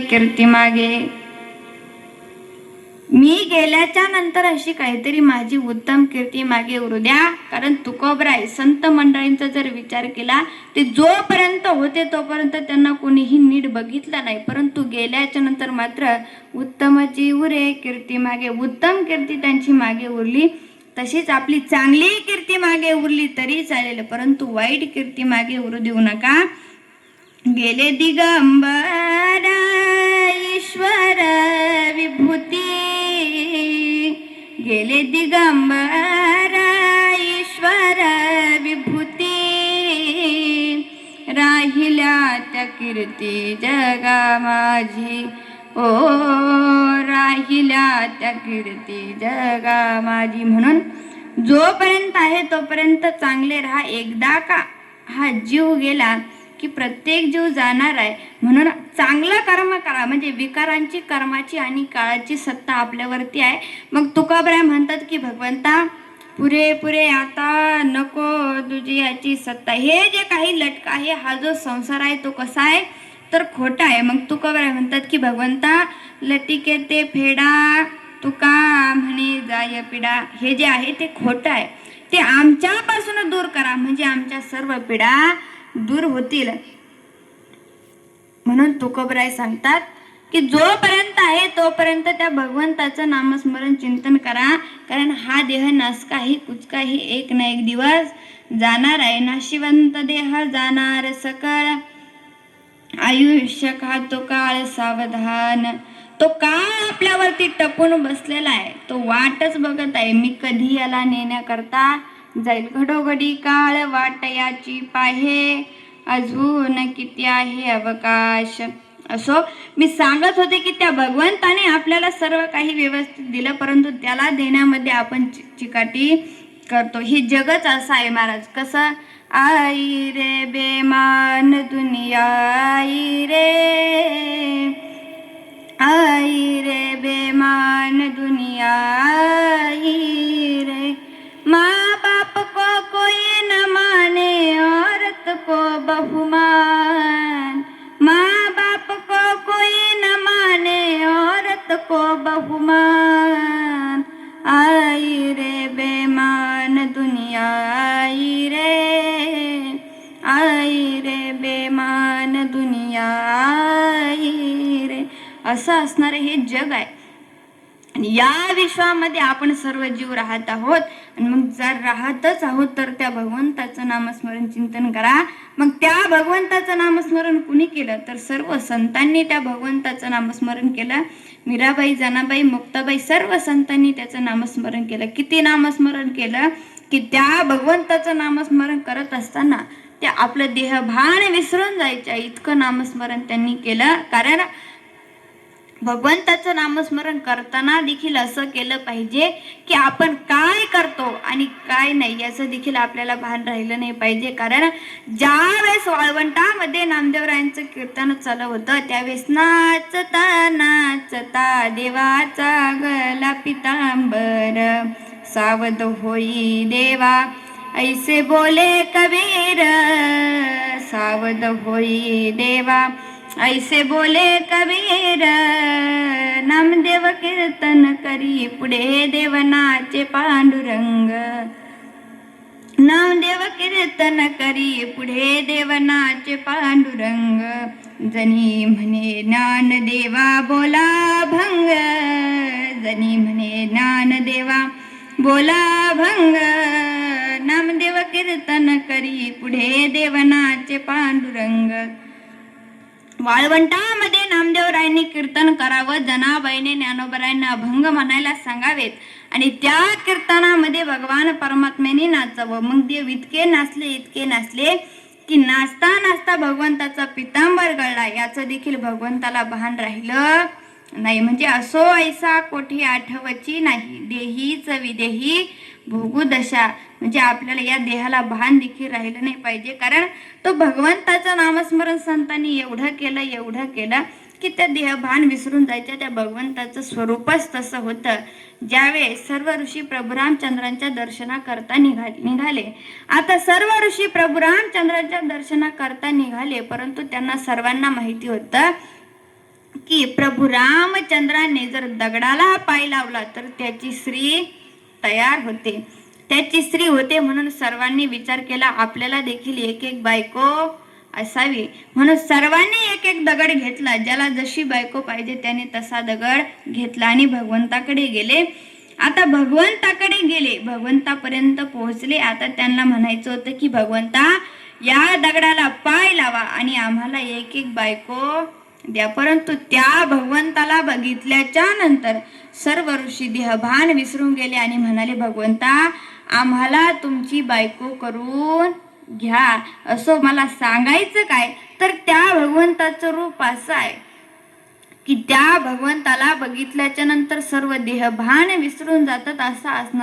कीर्ती मागे. मी गेल्याच्यानंतर अशी काहीतरी माझी उत्तम कीर्ती मागे उरू द्या. कारण तुकोबराय संत मंडळींचा जर विचार केला ते जोपर्यंत होते तोपर्यंत त्यांना कोणीही नीट बघितलं नाही. परंतु गेल्याच्यानंतर मात्र उत्तमची उरे कीर्ती मागे उत्तम कीर्ती त्यांची मागे उरली. तशीच आपली चांगली कीर्ती मागे उरली तरी चालेल. परंतु वाईट कीर्ती मागे उरू देऊ नका. गेले दिगंबर ईश्वर विभूती. गेले दिगंबर ईश्वर विभूती. राहिल्या त्या कीर्ती जगा माझी. ओ राहिल्या त्या कीर्ती जगा माझी. म्हणून जोपर्यंत आहे तोपर्यंत चांगले राहा. एकदा का हा जीव गेला की प्रत्येक जीव जाणार आहे म्हणून चांगलं कर्म करा. म्हणजे विकारांची कर्माची आणि काळाची सत्ता आपल्यावरती आहे. मग तुकाबराय म्हणतात की भगवंता पुरे पुरे आता नको तुझी याची सत्ता. हे जे काही लटका आहे हा जो संसार आहे तो कसा आहे? तर खोटा आहे. मग तुकाबराय म्हणतात की भगवंता लटिके ते फेडा तुका म्हणे जाय पिडा. हे जे आहे ते खोटं आहे. ते आमच्यापासून दूर करा. म्हणजे आमच्या सर्व पिढा दूर होतील. म्हणून तुकोबराय सांगतात की जोपर्यंत आहे तोपर्यंत त्या भगवंताचं नामस्मरण चिंतन करा. कारण हा देह नासकाही कुचकाही एक ना एक दिवस जाणार आहे. नाशिवंत देह जाणार सकळ. आयुष्य का तो काळ सावधान. तो काळ आपल्यावरती टपून बसलेला आहे. तो वाटच बघत आहे. मी कधी याला नेण्याकरता जाईल घडोघडी काळ वाटयाची पाहे. अजून किती आहे अवकाश? असो मी सांगत होते की त्या भगवंताने आपल्याला सर्व काही व्यवस्थित दिलं परंतु त्याला देण्यामध्ये आपण चिकाटी करतो. हे जगच असं आहे महाराज. कसं? आई रे बेमान दुनिया आई रे. आई रे बेमान दुनिया असं असणारे हे जग आहे. आणि या विश्वामध्ये आपण सर्व जीव राहत आहोत. आणि मग जर राहतच आहोत तर त्या भगवंताचं नामस्मरण चिंतन करा. मग त्या भगवंताचं नामस्मरण कुणी केलं? तर सर्व संतांनी त्या भगवंताचं नामस्मरण केलं. मीराबाई जनाबाई मुक्ताबाई सर्व संतांनी त्याचं नामस्मरण केलं. किती नामस्मरण केलं? की त्या भगवंताचं नामस्मरण करत असताना त्या आपलं देहभान विसरून जायच्या. इतकं नामस्मरण त्यांनी केलं. कारण भगवंताचं नामस्मरण करताना देखील असं केलं पाहिजे की आपण काय करतो आणि काय नाही याचं देखील आपल्याला भान राहिलं नाही पाहिजे. कारण ज्या वेळेस वाळवंटामध्ये नामदेवरायांचं कीर्तन चालू होतं त्यावेळेस नाचता नाचता देवाचा गला पितांबर सावध होई देवा. ऐसे बोले कबीर सावध होई देवा. ऐसे बोले कबीर नामदेव कीर्तन करी पुढे देवनाचे पांडुरंग। नामदेव कीर्तन करी पुढे देवनाचे पांडुरंग। जनी म्हणे ज्ञानदेवा बोला भंग। जनी म्हणे ज्ञानदेवा बोला भंग। नामदेव कीर्तन करी पुढे देवनाचे पांडुरंग। वाळवंटामध्ये नामदेवरायांनी कीर्तन करावं जनाबाईने ज्ञानोबरायांना अभंग म्हणायला सांगावेत. आणि त्या कीर्तनामध्ये भगवान परमात्म्याने नाचावं. मग देव इतके नाचले इतके नाचले की नाचता नाचता भगवंताचा पितांबर गळला. याचं देखील भगवंताला भान राहिलं नाही. म्हणजे असो ऐसा कोठी आठवची नाही. देहीच विदेही भोगू दशा म्हणजे आपल्याला या देहाला भान देखील राहिलं नाही पाहिजे. कारण तो भगवंताचं नामस्मरण संतांनी एवढं केलं एवढं केलं की त्या देहभान विसरून जायच्या त्या भगवंताचं स्वरूपच तसं होतं. ज्यावेळेस सर्व ऋषी प्रभू रामचंद्रांच्या दर्शना करता निघा निघाले. आता सर्व ऋषी प्रभू रामचंद्रांच्या दर्शना करता निघाले परंतु त्यांना सर्वांना माहिती होतं की प्रभू रामचंद्राने जर दगडाला पाय लावला तर त्याची स्त्री तयार होते. त्याची स्त्री होते म्हणून सर्वांनी विचार केला आपल्याला देखील एक एक बायको असावी. म्हणून सर्वांनी एक एक दगड घेतला. ज्याला जशी बायको पाहिजे त्याने तसा दगड घेतला आणि भगवंताकडे गेले. आता भगवंताकडे गेले. भगवंतापर्यंत पोहोचले. आता त्यांना म्हणायचं होतं की भगवंता या दगडाला पाय लावा आणि आम्हाला एक एक बायको द्या. परंतु त्या भगवंताला बघितल्याच्या नंतर सर्व ऋषी देहभान विसरून गेले आणि म्हणाले भगवंता आम्हाला तुमची बायको करून घ्या. असं मला सांगायचं काय? तर त्या भगवंताचं रूप असं आहे की त्या भगवंताला बघितल्याच्या नंतर सर्व देहभान विसरून जातात असं असणार